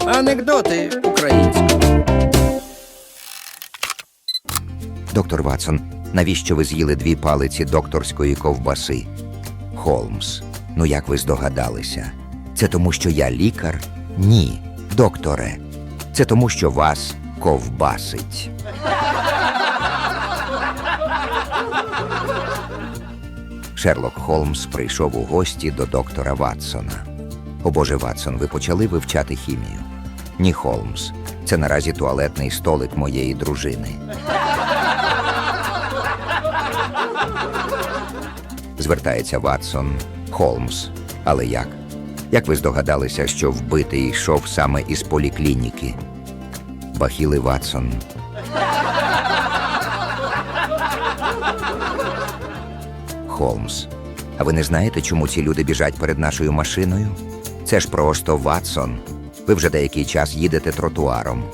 Анекдоти українською. Доктор Ватсон, навіщо ви з'їли дві палиці докторської ковбаси? Холмс. Ну як ви здогадалися? Це тому, що я лікар? Ні, докторе. Це тому, що вас ковбасить. Шерлок Холмс прийшов у гості до доктора Ватсона. О Боже, Ватсон, ви почали вивчати хімію? Ні, Холмс. Це наразі туалетний столик моєї дружини. Звертається Ватсон. Холмс. Але як? Як ви здогадалися, що вбитий йшов саме із поліклініки? Бахіли Ватсон. Холмс. А ви не знаєте, чому ці люди біжать перед нашою машиною? Це ж просто Ватсон. Ви вже деякий час їдете тротуаром.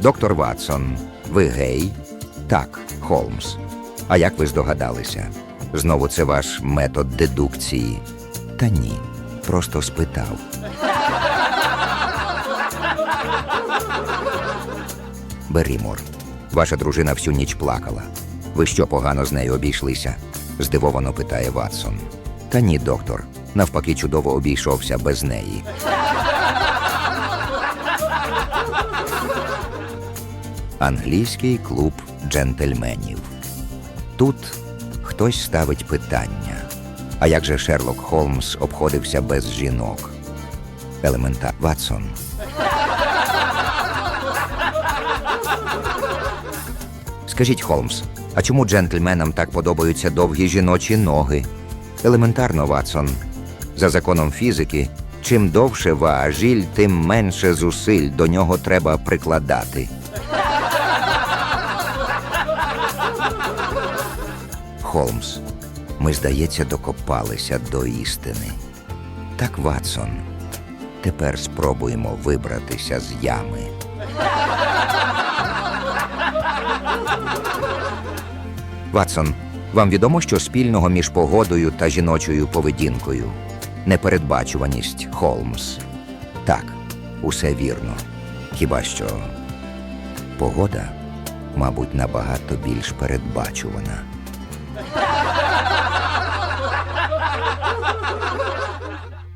Доктор Ватсон, ви гей? Так, Холмс. А як ви здогадалися? Знову це ваш метод дедукції? Та ні, просто спитав. Берімор, ваша дружина всю ніч плакала. Ви що погано з нею обійшлися? Здивовано питає Ватсон. Та ні, доктор. Навпаки, чудово обійшовся без неї. Англійський клуб джентльменів. Тут хтось ставить питання. А як же Шерлок Холмс обходився без жінок? Елементар Ватсон. Скажіть, Холмс, а чому джентльменам так подобаються довгі жіночі ноги? Елементарно, Ватсон. За законом фізики, чим довше важіль, тим менше зусиль до нього треба прикладати. Холмс, ми, здається, докопалися до істини. Так, Ватсон, тепер спробуємо вибратися з ями. Ватсон, вам відомо, що спільного між погодою та жіночою поведінкою? Непередбачуваність, Холмс. Так, усе вірно. Хіба що погода, мабуть, набагато більш передбачувана.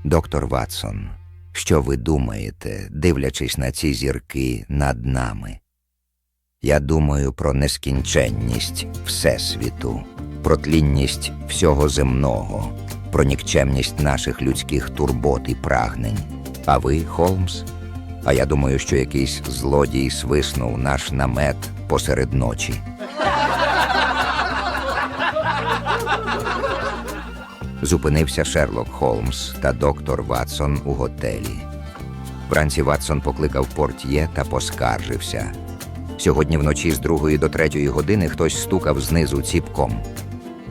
Доктор Ватсон, що ви думаєте, дивлячись на ці зірки над нами? Я думаю про нескінченність Всесвіту, про тлінність всього земного, про нікчемність наших людських турбот і прагнень. А ви, Холмс? А я думаю, що якийсь злодій свиснув наш намет посеред ночі. Зупинився Шерлок Холмс та доктор Ватсон у готелі. Вранці Ватсон покликав портьє та поскаржився. Сьогодні вночі з другої до третьої години хтось стукав знизу ціпком.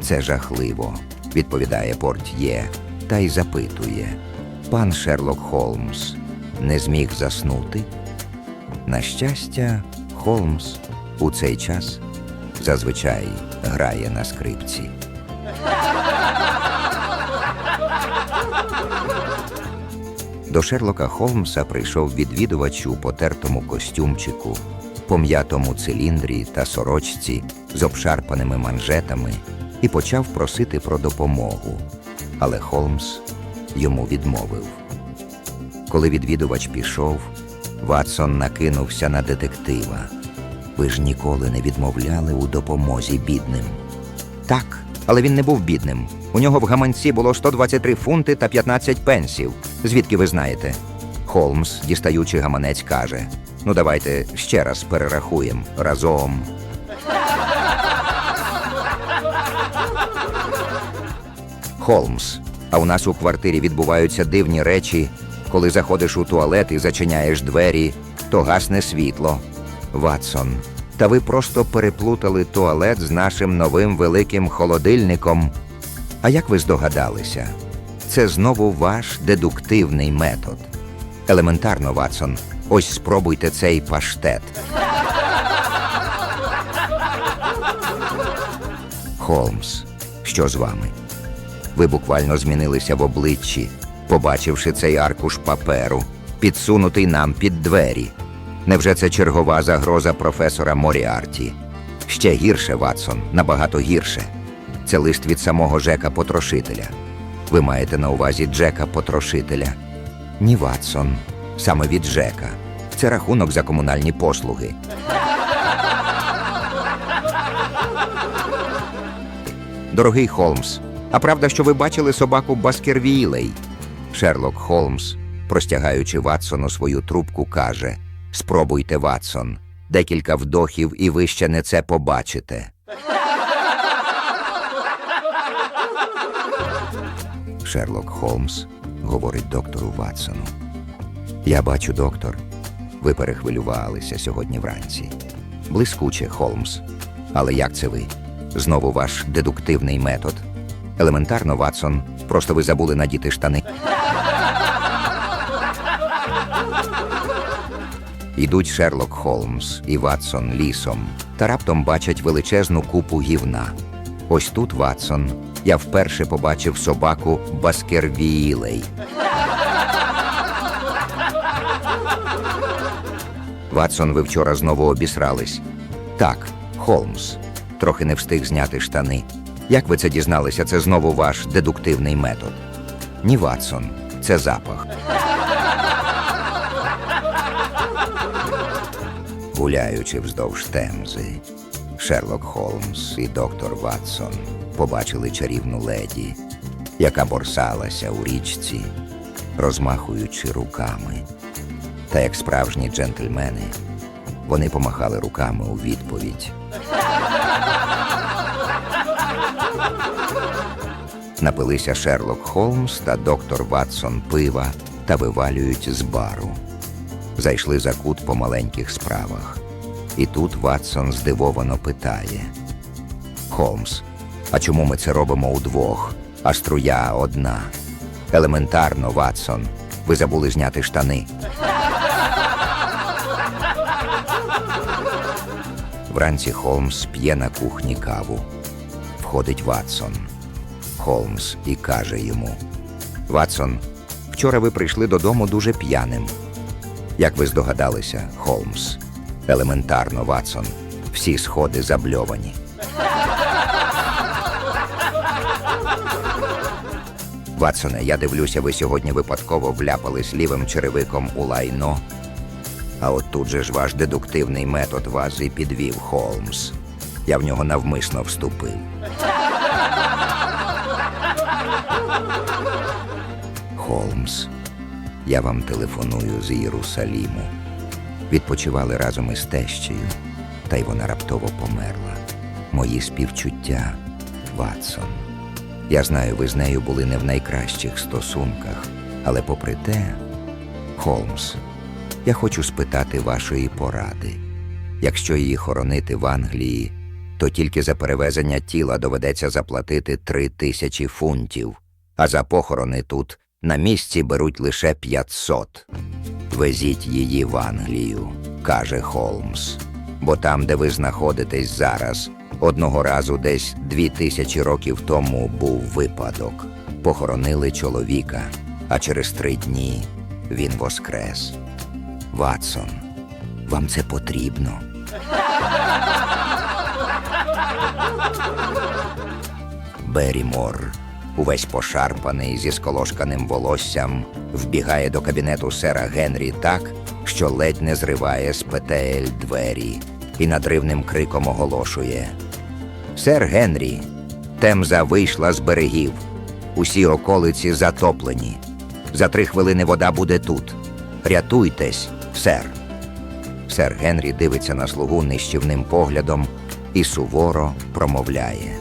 Це жахливо, відповідає портьє та й запитує. Пан Шерлок Холмс не зміг заснути. На щастя, Холмс у цей час зазвичай грає на скрипці. До Шерлока Холмса прийшов відвідувач у потертому костюмчику, пом'ятому циліндрі та сорочці з обшарпаними манжетами і почав просити про допомогу. Але Холмс йому відмовив. Коли відвідувач пішов, Ватсон накинувся на детектива. Ви ж ніколи не відмовляли у допомозі бідним. Так, але він не був бідним. У нього в гаманці було 123 фунти та 15 пенсів. Звідки ви знаєте? Холмс, дістаючи гаманець, каже: Ну, давайте ще раз перерахуємо разом. Холмс. А у нас у квартирі відбуваються дивні речі. Коли заходиш у туалет і зачиняєш двері, то гасне світло. Ватсон. Та ви просто переплутали туалет з нашим новим великим холодильником. А як ви здогадалися? Це знову ваш дедуктивний метод. Елементарно, Ватсон, ось спробуйте цей паштет. Холмс, що з вами? Ви буквально змінилися в обличчі, побачивши цей аркуш паперу, підсунутий нам під двері. Невже це чергова загроза професора Моріарті? Ще гірше, Ватсон, набагато гірше. Це лист від самого Джека Потрошителя. Ви маєте на увазі Джека Потрошителя? Ні, Ватсон, саме від Джека. Це рахунок за комунальні послуги. Дорогий Холмс, а правда, що ви бачили собаку Баскервілей? Шерлок Холмс, простягаючи Ватсону свою трубку, каже: Спробуйте, Ватсон, декілька вдохів, і ви ще не це побачите. Шерлок Холмс говорить доктору Ватсону. Я бачу, доктор. Ви перехвилювалися сьогодні вранці. Блискуче, Холмс. Але як це ви? Знову ваш дедуктивний метод. Елементарно, Ватсон, просто ви забули надіти штани. Ідуть Шерлок Холмс і Ватсон лісом та раптом бачать величезну купу гівна. Ось тут, Ватсон, я вперше побачив собаку Баскервілей. Ватсон, ви вчора знову обісрались. Так, Холмс. Трохи не встиг зняти штани. Як ви це дізналися, це знову ваш дедуктивний метод. Ні, Ватсон, це запах. Гуляючи вздовж темзи, Шерлок Холмс і доктор Ватсон побачили чарівну леді, яка борсалася у річці, розмахуючи руками. Та як справжні джентльмени, вони помахали руками у відповідь. Напилися Шерлок Холмс та доктор Ватсон пива та вивалюють з бару. Зайшли за кут по маленьких справах. І тут Ватсон здивовано питає: Холмс, а чому ми це робимо удвох, а струя одна? Елементарно, Ватсон, ви забули зняти штани. Вранці Холмс п'є на кухні каву. Входить Ватсон. Холмс і каже йому: Ватсон, вчора ви прийшли додому дуже п'яним. Як ви здогадалися, Холмс? Елементарно, Ватсон. Всі сходи забльовані. Ватсоне, я дивлюся, ви сьогодні випадково вляпались лівим черевиком у лайно. А от тут же ж ваш дедуктивний метод вас і підвів, Холмс. Я в нього навмисно вступив. Холмс, я вам телефоную з Єрусаліму. Відпочивали разом із тещею, та й вона раптово померла. Мої співчуття, Ватсон. Я знаю, ви з нею були не в найкращих стосунках, але попри те, Холмс, я хочу спитати вашої поради. Якщо її хоронити в Англії, то тільки за перевезення тіла доведеться заплатити три тисячі фунтів, а за похорони тут на місці беруть лише 500. Везіть її в Англію, каже Холмс. Бо там, де ви знаходитесь зараз, одного разу десь дві тисячі років тому був випадок. Похоронили чоловіка, а через три дні він воскрес. Ватсон, вам це потрібно. Берімор, увесь пошарпаний зі сколошканим волоссям, вбігає до кабінету сера Генрі так, що ледь не зриває з петель двері і надривним криком оголошує: Сер Генрі, темза вийшла з берегів. Усі околиці затоплені. За три хвилини вода буде тут. Рятуйтесь, сер. Сер Генрі дивиться на слугу нищівним поглядом і суворо промовляє: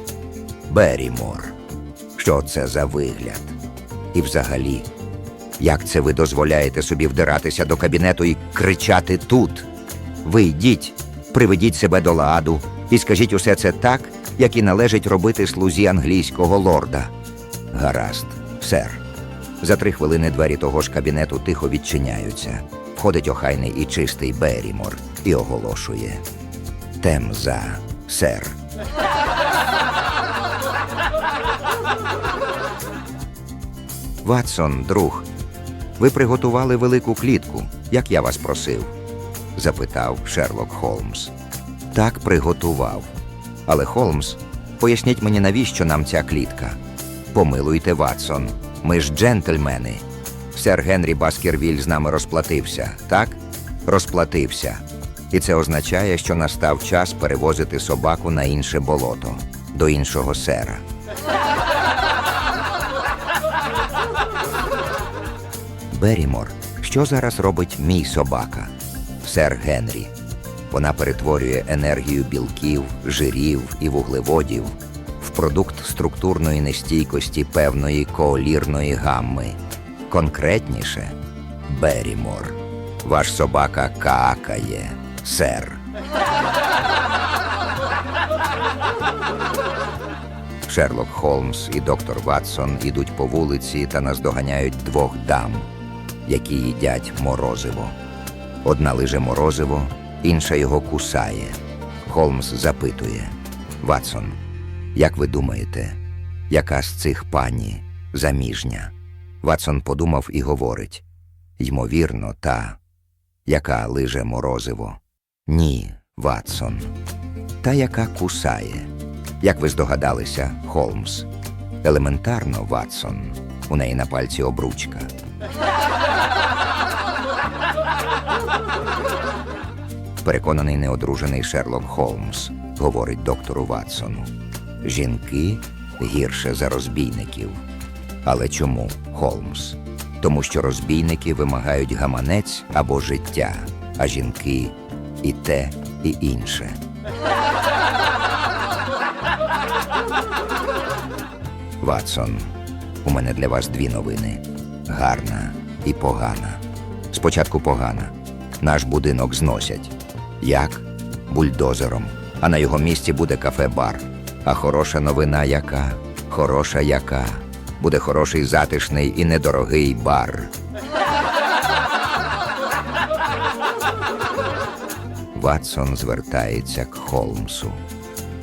Берімор, що це за вигляд? І взагалі, як це ви дозволяєте собі вдиратися до кабінету і кричати тут? Ви йдіть, приведіть себе до ладу і скажіть усе це так, як і належить робити слузі англійського лорда. Гаразд, сер. За три хвилини двері того ж кабінету тихо відчиняються. Входить охайний і чистий Берімор і оголошує: Темза, сер. Ватсон, друг, ви приготували велику клітку, як я вас просив? запитав Шерлок Холмс. Так приготував. Але Холмс, поясніть мені, навіщо нам ця клітка? Помилуйте, Ватсон, ми ж джентльмени. Сер Генрі Баскервіль з нами розплатився, так? Розплатився. І це означає, що настав час перевозити собаку на інше болото, до іншого сера. Берімор, що зараз робить мій собака? Сер Генрі. Вона перетворює енергію білків, жирів і вуглеводів в продукт структурної нестійкості певної коолірної гамми. Конкретніше Берімор. Ваш собака какає, сер. Шерлок Холмс і доктор Ватсон ідуть по вулиці та наздоганяють двох дам, які їдять морозиво. Одна лиже морозиво, інша його кусає. Холмс запитує: Ватсон, як ви думаєте, яка з цих пані заміжня? Ватсон подумав і говорить: ймовірно, та, яка лиже морозиво. Ні, Ватсон. Та, яка кусає. Як ви здогадалися, Холмс. Елементарно, Ватсон. У неї на пальці обручка. Переконаний неодружений Шерлок Холмс говорить доктору Ватсону. Жінки гірше за розбійників. Але чому, Холмс? Тому що розбійники вимагають гаманець або життя, а жінки і те, і інше. Ватсон, у мене для вас дві новини: гарна і погана. Спочатку погана. Наш будинок зносять. Як? Бульдозером. А на його місці буде кафе-бар. А хороша новина яка? Хороша яка? Буде хороший затишний і недорогий бар. Ватсон звертається к Холмсу.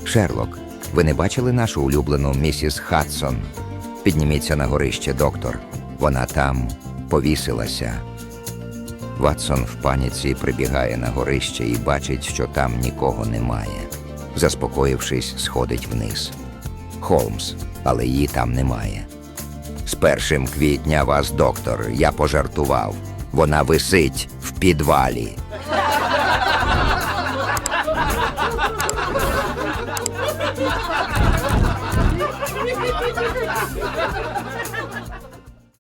Шерлок, ви не бачили нашу улюблену місіс Хадсон? Підніміться на горище, доктор. Вона там повісилася. Ватсон в паніці прибігає на горище і бачить, що там нікого немає. Заспокоївшись, сходить вниз. Холмс, але її там немає. З першим квітня вас, доктор, я пожартував. Вона висить в підвалі.